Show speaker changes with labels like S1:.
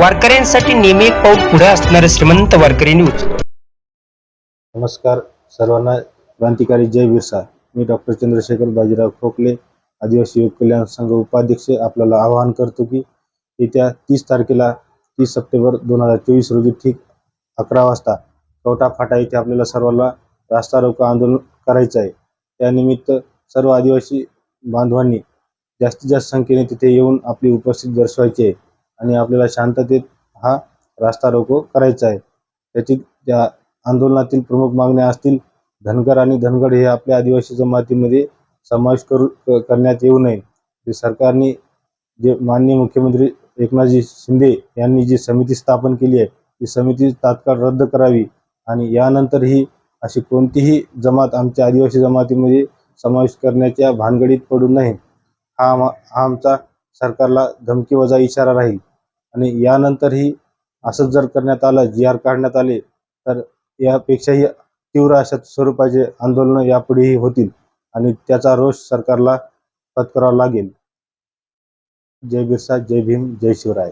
S1: वारकऱ्यांसाठी नेहमी एक पाऊल पुढे असणारे श्रीमंत वारकरी न्यूज.
S2: नमस्कार सर्वांना क्रांतिकारी जय विरसा मी डॉक्टर चंद्रशेखर बाजीराव खोकले आदिवासी योग कल्याण संघ उपाध्यक्ष. आपल्याला आवाहन करतो की येत्या तीस तारखेला तीस सप्टेंबर दोन हजार चोवीस रोजी ठीक अकरा वाजता कवटा फाटा येथे आपल्याला सर्वांना रास्ता रोको आंदोलन करायचं आहे. त्यानिमित्त सर्व आदिवासी बांधवांनी जास्तीत जास्त संख्येने तिथे येऊन आपली उपस्थिती दर्शवायची आहे. आणि आपल्याला शांततेत हा रास्ता रोको करायचा आहे. त्याची त्या आंदोलनातील प्रमुख मागण्या असतील धनगर आणि धनगड हे आपल्या आदिवासी जमातीमध्ये समावेश करू क- करण्यात येऊ नये. सरकारने जे माननीय मुख्यमंत्री एकनाथजी शिंदे यांनी जी समिती स्थापन केली आहे ती समिती तात्काळ रद्द करावी आणि यानंतर ही अशी कोणतीही जमात आमच्या आदिवासी जमातीमध्ये समावेश करण्याच्या भानगडीत पडू नये. हा आम- हा आमचा सरकारला धमकीवजा इशारा राहील. आणि यानंतरही असंच जर करण्यात आलं जी आर काढण्यात आले तर यापेक्षाही तीव्र अशा स्वरूपाचे आंदोलनं यापुढेही होतील. आणि त्याचा रोष सरकारला पत्करावा लागेल. जय बिरसा जय भीम जय शिवराय.